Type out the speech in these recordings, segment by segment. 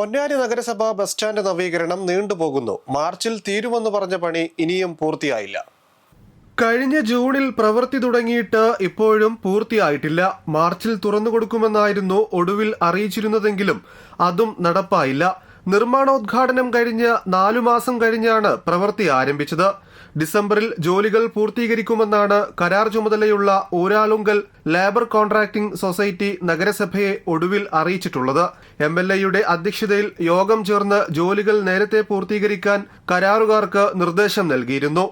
പൊന്നാനി നഗരസഭ bus stand നവീകരണം നീണ്ടുപോകുന്നു. മാർച്ചിൽ തീരുമെന്ന് പറഞ്ഞ പണി ഇനിയും പൂർത്തിയായില്ല. കഴിഞ്ഞ ജൂണിൽ പ്രവൃത്തി തുടങ്ങിയിട്ട് ഇപ്പോഴും പൂർത്തിയായിട്ടില്ല. മാർച്ചിൽ തുറന്നു കൊടുക്കുമെന്നായിരുന്നു ഒടുവിൽ അറിയിച്ചിരുന്നതെങ്കിലും അതും നടപ്പായില്ല. നിർമ്മാണോദ്ഘാടനം കഴിഞ്ഞ് നാലു മാസം കഴിഞ്ഞാണ് പ്രവൃത്തി ആരംഭിച്ചത്. ഡിസംബറിൽ ജോലികൾ പൂർത്തീകരിക്കുമെന്നാണ് കരാർ ചുമതലയുള്ള ഊരാളുങ്കൽ ലേബർ കോൺട്രാക്ടിംഗ് സൊസൈറ്റി നഗരസഭയെ ഒടുവിൽ അറിയിച്ചിട്ടുള്ളത്. എം എൽ എയുടെ അധ്യക്ഷതയിൽ യോഗം ചേർന്ന് ജോലികൾ നേരത്തെ പൂർത്തീകരിക്കാൻ കരാറുകാർക്ക് നിർദ്ദേശം നൽകിയിരുന്നു.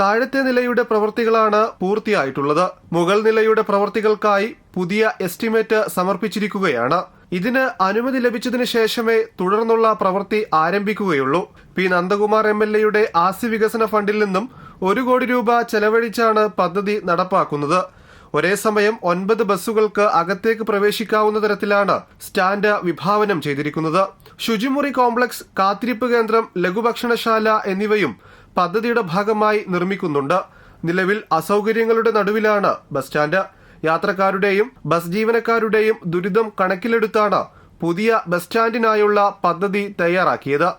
താഴത്തെ നിലയുടെ പ്രവൃത്തികളാണ് പൂർത്തിയായിട്ടുള്ളത്. മുകൾ നിലയുടെ പ്രവൃത്തികൾക്കായി പുതിയ എസ്റ്റിമേറ്റ് സമർപ്പിച്ചിരിക്കുകയാണ്. ഇതിന് അനുമതി ലഭിച്ചതിന് ശേഷമേ തുടർന്നുള്ള പ്രവൃത്തി ആരംഭിക്കുകയുള്ളൂ. പി. നന്ദകുമാർ എം എൽ എയുടെ ആസ്തി വികസന ഫണ്ടിൽ നിന്നും ഒരു കോടി രൂപ ചെലവഴിച്ചാണ് പദ്ധതി നടപ്പാക്കുന്നത്. ഒരേ സമയം ഒൻപത് ബസ്സുകൾക്ക് അകത്തേക്ക് പ്രവേശിക്കാവുന്ന തരത്തിലാണ് സ്റ്റാൻഡ് വിഭാവനം ചെയ്തിരിക്കുന്നത്. ശുചിമുറി കോംപ്ലക്സ് കാത്തിരിപ്പ് കേന്ദ്രം ലഘുഭക്ഷണശാല എന്നിവയും പദ്ധതിയുടെ ഭാഗമായി നിർമ്മിക്കുന്നുണ്ട്. നിലവിൽ അസൗകര്യങ്ങളുടെ നടുവിലാണ് ബസ് സ്റ്റാൻഡ്. യാത്രക്കാരുടെയും ബസ് ജീവനക്കാരുടെയും ദുരിതം കണക്കിലെടുത്താണ് പുതിയ ബസ് സ്റ്റാൻഡിനായുള്ള പദ്ധതി തയ്യാറാക്കിയത്.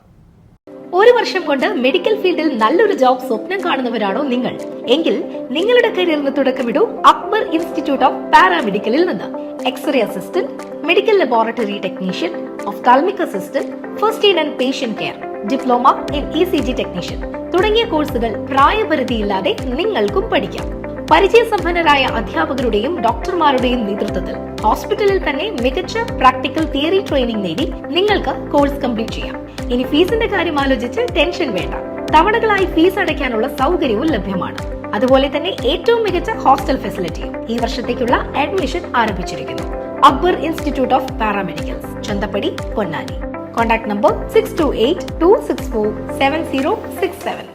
ഒരു വർഷം കൊണ്ട് മെഡിക്കൽ ഫീൽഡിൽ നല്ലൊരു ജോബ് സ്വപ്നം കാണുന്നവരാണോ നിങ്ങൾ? എങ്കിൽ നിങ്ങളുടെ കരിയറിന് തുടക്കമിടൂ അക്ബർ ഇൻസ്റ്റിറ്റ്യൂട്ട് ഓഫ് പാരാമെഡിക്കലിൽ നിന്ന്. X ray assistant medical laboratory technician ophthalmic assistant first aid and patient care diploma in E C G technician തുടങ്ങിയ കോഴ്സുകൾ പ്രായപരിധിയില്ലാതെ നിങ്ങൾക്കും പഠിക്കാം. പരിചയസമ്പന്നരായ അധ്യാപകരുടെയും ഡോക്ടർമാരുടെയും നേതൃത്വത്തിൽ ഹോസ്പിറ്റലിൽ തന്നെ മികച്ച പ്രാക്ടിക്കൽ തിയറി ട്രെയിനിംഗ് നേടി നിങ്ങൾക്ക് കോഴ്സ് കംപ്ലീറ്റ് ചെയ്യാം. ഇനി ഫീസിന്റെ കാര്യം ആലോചിച്ച് ടെൻഷൻ വേണ്ട. തവണകളായി ഫീസ് അടയ്ക്കാനുള്ള സൗകര്യവും ലഭ്യമാണ്. അതുപോലെ തന്നെ ഏറ്റവും മികച്ച ഹോസ്റ്റൽ ഫെസിലിറ്റിയും ഈ വർഷത്തേക്കുള്ള അഡ്മിഷൻ ആരംഭിച്ചിരിക്കുന്നു. Akbar institute of paramedicals Chanthappadi Ponnani. Contact number six two eight two six four seven zero six seven